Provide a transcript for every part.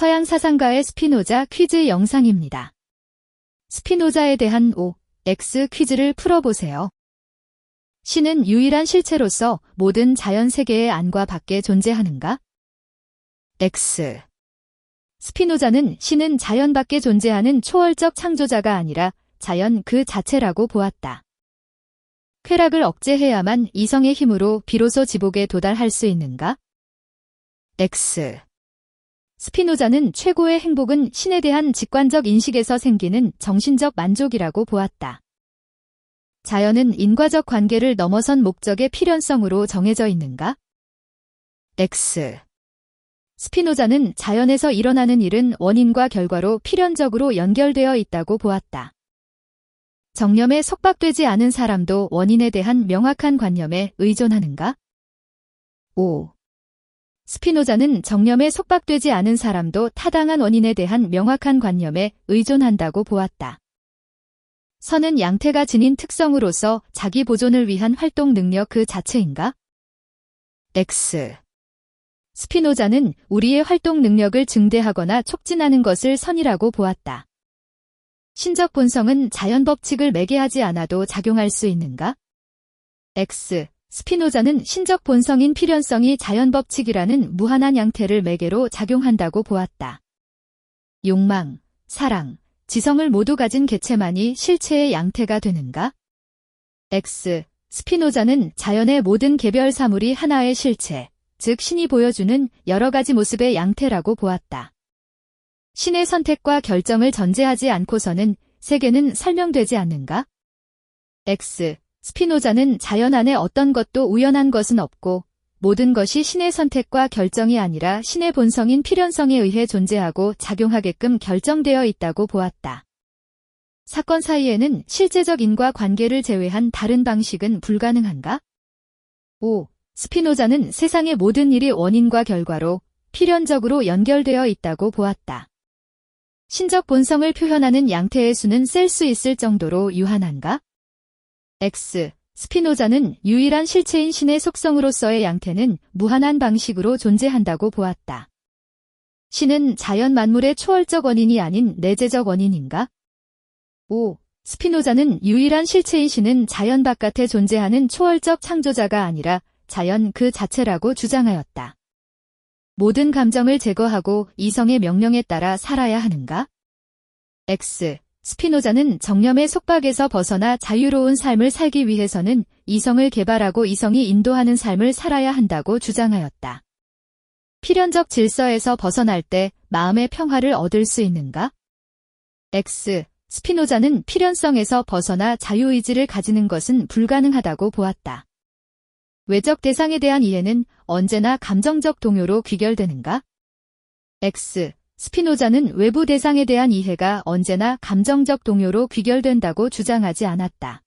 서양 사상가의 스피노자 퀴즈 영상입니다. 스피노자에 대한 O, X 퀴즈를 풀어보세요. 신은 유일한 실체로서 모든 자연 세계의 안과 밖에 존재하는가? X. 스피노자는 신은 자연 밖에 존재하는 초월적 창조자가 아니라 자연 그 자체라고 보았다. 쾌락을 억제해야만 이성의 힘으로 비로소 지복에 도달할 수 있는가? X. 스피노자는 최고의 행복은 신에 대한 직관적 인식에서 생기는 정신적 만족이라고 보았다. 자연은 인과적 관계를 넘어선 목적의 필연성으로 정해져 있는가? X. 스피노자는 자연에서 일어나는 일은 원인과 결과로 필연적으로 연결되어 있다고 보았다. 정념에 속박되지 않은 사람도 원인에 대한 명확한 관념에 의존하는가? 5. 스피노자는 정념에 속박되지 않은 사람도 타당한 원인에 대한 명확한 관념에 의존한다고 보았다. 선은 양태가 지닌 특성으로서 자기 보존을 위한 활동 능력 그 자체인가? X. 스피노자는 우리의 활동 능력을 증대하거나 촉진하는 것을 선이라고 보았다. 신적 본성은 자연 법칙을 매개하지 않아도 작용할 수 있는가? X. 스피노자는 신적 본성인 필연성이 자연 법칙이라는 무한한 양태를 매개로 작용한다고 보았다. 욕망, 사랑, 지성을 모두 가진 개체만이 실체의 양태가 되는가? X. 스피노자는 자연의 모든 개별 사물이 하나의 실체, 즉 신이 보여주는 여러 가지 모습의 양태라고 보았다. 신의 선택과 결정을 전제하지 않고서는 세계는 설명되지 않는가? X. 스피노자는 자연 안에 어떤 것도 우연한 것은 없고 모든 것이 신의 선택과 결정이 아니라 신의 본성인 필연성에 의해 존재하고 작용하게끔 결정되어 있다고 보았다. 사건 사이에는 실제적 인과 관계를 제외한 다른 방식은 불가능한가? 5. 스피노자는 세상의 모든 일이 원인과 결과로 필연적으로 연결되어 있다고 보았다. 신적 본성을 표현하는 양태의 수는 셀 수 있을 정도로 유한한가? X. 스피노자는 유일한 실체인 신의 속성으로서의 양태는 무한한 방식으로 존재한다고 보았다. 신은 자연 만물의 초월적 원인이 아닌 내재적 원인인가? 5. 스피노자는 유일한 실체인 신은 자연 바깥에 존재하는 초월적 창조자가 아니라 자연 그 자체라고 주장하였다. 모든 감정을 제거하고 이성의 명령에 따라 살아야 하는가? X. 스피노자는 정념의 속박에서 벗어나 자유로운 삶을 살기 위해서는 이성을 개발하고 이성이 인도하는 삶을 살아야 한다고 주장하였다. 필연적 질서에서 벗어날 때 마음의 평화를 얻을 수 있는가? X. 스피노자는 필연성에서 벗어나 자유의지를 가지는 것은 불가능하다고 보았다. 외적 대상에 대한 이해는 언제나 감정적 동요로 귀결되는가? X. 스피노자는 외부 대상에 대한 이해가 언제나 감정적 동요로 귀결된다고 주장하지 않았다.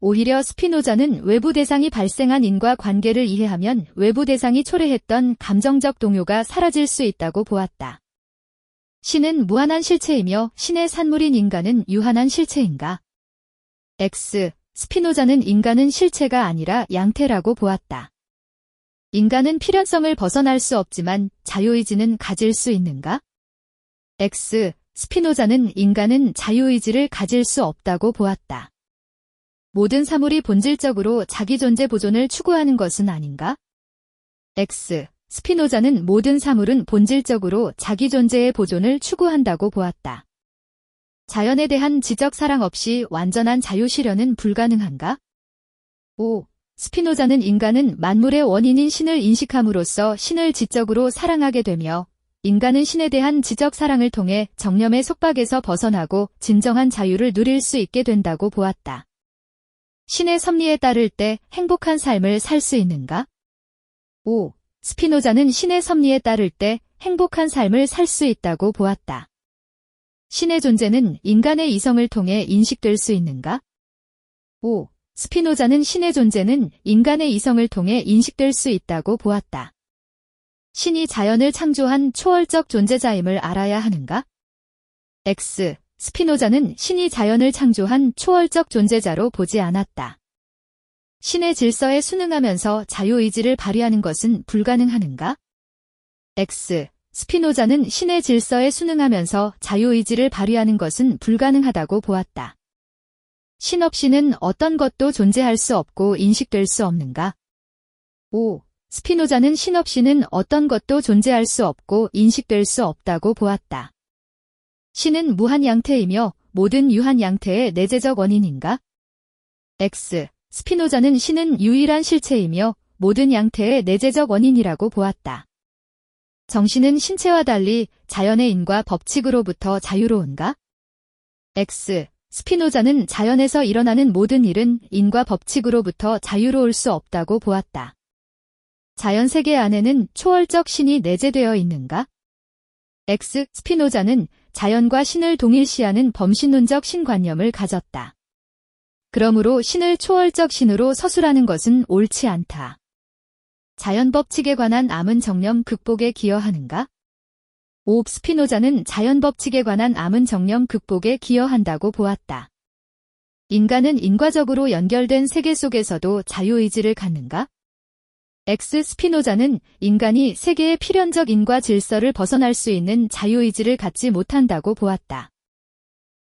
오히려 스피노자는 외부 대상이 발생한 인과 관계를 이해하면 외부 대상이 초래했던 감정적 동요가 사라질 수 있다고 보았다. 신은 무한한 실체이며 신의 산물인 인간은 유한한 실체인가? X. 스피노자는 인간은 실체가 아니라 양태라고 보았다. 인간은 필연성을 벗어날 수 없지만 자유의지는 가질 수 있는가? X. 스피노자는 인간은 자유의지를 가질 수 없다고 보았다. 모든 사물이 본질적으로 자기 존재 보존을 추구하는 것은 아닌가? X. 스피노자는 모든 사물은 본질적으로 자기 존재의 보존을 추구한다고 보았다. 자연에 대한 지적 사랑 없이 완전한 자유 실현은 불가능한가? 5. 스피노자는 인간은 만물의 원인인 신을 인식함으로써 신을 지적으로 사랑하게 되며 인간은 신에 대한 지적 사랑을 통해 정념의 속박에서 벗어나고 진정한 자유를 누릴 수 있게 된다고 보았다. 신의 섭리에 따를 때 행복한 삶을 살 수 있는가? 5. 스피노자는 신의 섭리에 따를 때 행복한 삶을 살 수 있다고 보았다. 신의 존재는 인간의 이성을 통해 인식될 수 있는가? 5. 스피노자는 신의 존재는 인간의 이성을 통해 인식될 수 있다고 보았다. 신이 자연을 창조한 초월적 존재자임을 알아야 하는가? X. 스피노자는 신이 자연을 창조한 초월적 존재자로 보지 않았다. 신의 질서에 순응하면서 자유의지를 발휘하는 것은 불가능하는가? X. 스피노자는 신의 질서에 순응하면서 자유의지를 발휘하는 것은 불가능하다고 보았다. 신 없이는 어떤 것도 존재할 수 없고 인식될 수 없는가? 5. 스피노자는 신 없이는 어떤 것도 존재할 수 없고 인식될 수 없다고 보았다. 신은 무한 양태이며 모든 유한 양태의 내재적 원인인가? X. 스피노자는 신은 유일한 실체이며 모든 양태의 내재적 원인이라고 보았다. 정신은 신체와 달리 자연의 인과 법칙으로부터 자유로운가? X. 스피노자는 자연에서 일어나는 모든 일은 인과 법칙으로부터 자유로울 수 없다고 보았다. 자연 세계 안에는 초월적 신이 내재되어 있는가? X. 스피노자는 자연과 신을 동일시하는 범신론적 신관념을 가졌다. 그러므로 신을 초월적 신으로 서술하는 것은 옳지 않다. 자연 법칙에 관한 암은 정념 극복에 기여하는가? 5. 스피노자는 자연 법칙에 관한 암은 정념 극복에 기여한다고 보았다. 인간은 인과적으로 연결된 세계 속에서도 자유의지를 갖는가? X 스피노자는 인간이 세계의 필연적 인과 질서를 벗어날 수 있는 자유의지를 갖지 못한다고 보았다.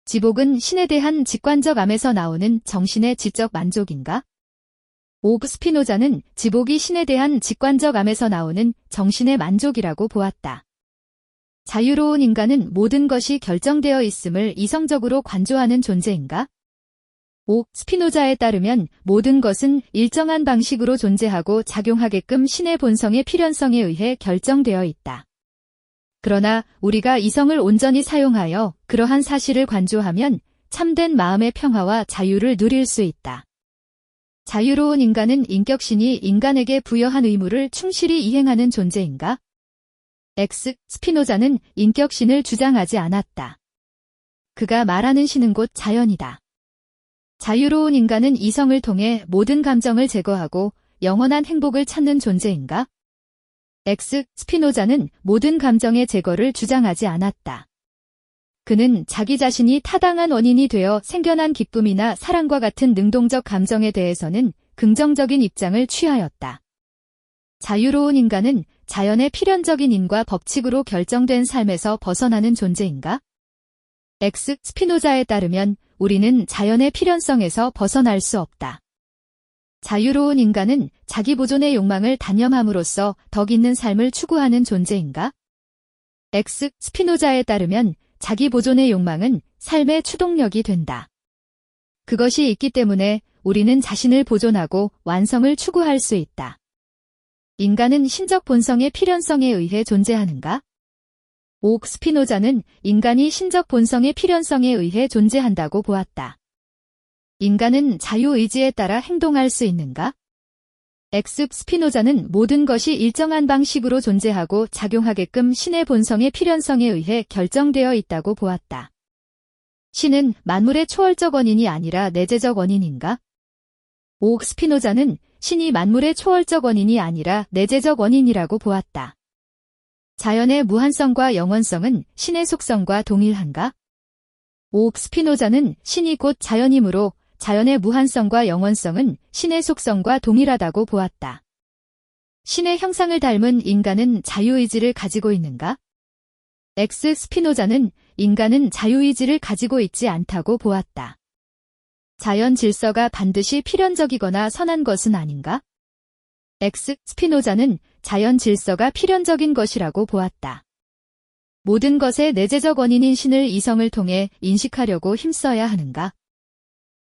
지복은 신에 대한 직관적 암에서 나오는 정신의 지적 만족인가? 오브 스피노자는 지복이 신에 대한 직관적 암에서 나오는 정신의 만족이라고 보았다. 자유로운 인간은 모든 것이 결정되어 있음을 이성적으로 관조하는 존재인가? 5. 스피노자에 따르면 모든 것은 일정한 방식으로 존재하고 작용하게끔 신의 본성의 필연성에 의해 결정되어 있다. 그러나 우리가 이성을 온전히 사용하여 그러한 사실을 관조하면 참된 마음의 평화와 자유를 누릴 수 있다. 자유로운 인간은 인격신이 인간에게 부여한 의무를 충실히 이행하는 존재인가? X. 스피노자는 인격신을 주장하지 않았다. 그가 말하는 신은 곧 자연이다. 자유로운 인간은 이성을 통해 모든 감정을 제거하고 영원한 행복을 찾는 존재인가? X. 스피노자는 모든 감정의 제거를 주장하지 않았다. 그는 자기 자신이 타당한 원인이 되어 생겨난 기쁨이나 사랑과 같은 능동적 감정에 대해서는 긍정적인 입장을 취하였다. 자유로운 인간은 자연의 필연적인 인과 법칙으로 결정된 삶에서 벗어나는 존재인가? X. 스피노자에 따르면 우리는 자연의 필연성에서 벗어날 수 없다. 자유로운 인간은 자기 보존의 욕망을 단념함으로써 덕 있는 삶을 추구하는 존재인가? X. 스피노자에 따르면 자기 보존의 욕망은 삶의 추동력이 된다. 그것이 있기 때문에 우리는 자신을 보존하고 완성을 추구할 수 있다. 인간은 신적 본성의 필연성에 의해 존재하는가? 옥 스피노자는 인간이 신적 본성의 필연성에 의해 존재한다고 보았다. 인간은 자유의지에 따라 행동할 수 있는가? 엑스 스피노자는 모든 것이 일정한 방식으로 존재하고 작용하게끔 신의 본성의 필연성에 의해 결정되어 있다고 보았다. 신은 만물의 초월적 원인이 아니라 내재적 원인인가? 오 스피노자는 신이 만물의 초월적 원인이 아니라 내재적 원인이라고 보았다. 자연의 무한성과 영원성은 신의 속성과 동일한가? 오 스피노자는 신이 곧 자연이므로 자연의 무한성과 영원성은 신의 속성과 동일하다고 보았다. 신의 형상을 닮은 인간은 자유의지를 가지고 있는가? 엑스 스피노자는 인간은 자유의지를 가지고 있지 않다고 보았다. 자연 질서가 반드시 필연적이거나 선한 것은 아닌가? 엑스 스피노자는 자연 질서가 필연적인 것이라고 보았다. 모든 것의 내재적 원인인 신을 이성을 통해 인식하려고 힘써야 하는가?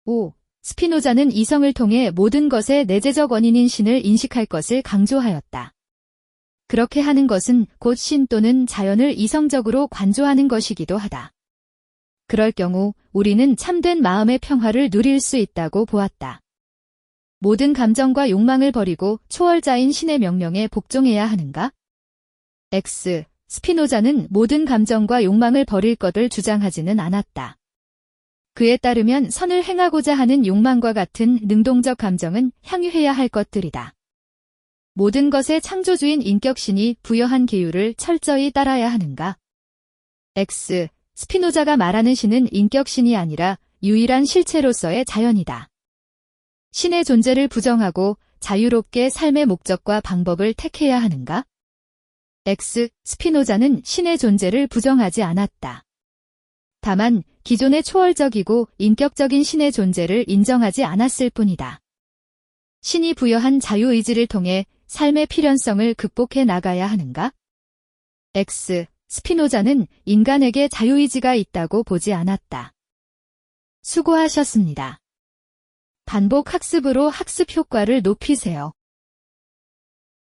5. 스피노자는 이성을 통해 모든 것의 내재적 원인인 신을 인식할 것을 강조하였다. 그렇게 하는 것은 곧 신 또는 자연을 이성적으로 관조하는 것이기도 하다. 그럴 경우 우리는 참된 마음의 평화를 누릴 수 있다고 보았다. 모든 감정과 욕망을 버리고 초월자인 신의 명령에 복종해야 하는가? X. 스피노자는 모든 감정과 욕망을 버릴 것을 주장하지는 않았다. 그에 따르면 선을 행하고자 하는 욕망과 같은 능동적 감정은 향유해야 할 것들이다. 모든 것의 창조주인 인격신이 부여한 기율을 철저히 따라야 하는가? X. 스피노자가 말하는 신은 인격신이 아니라 유일한 실체로서의 자연이다. 신의 존재를 부정하고 자유롭게 삶의 목적과 방법을 택해야 하는가? X. 스피노자는 신의 존재를 부정하지 않았다. 다만 기존의 초월적이고 인격적인 신의 존재를 인정하지 않았을 뿐이다. 신이 부여한 자유의지를 통해 삶의 필연성을 극복해 나가야 하는가? X. 스피노자는 인간에게 자유의지가 있다고 보지 않았다. 수고하셨습니다. 반복 학습으로 학습 효과를 높이세요.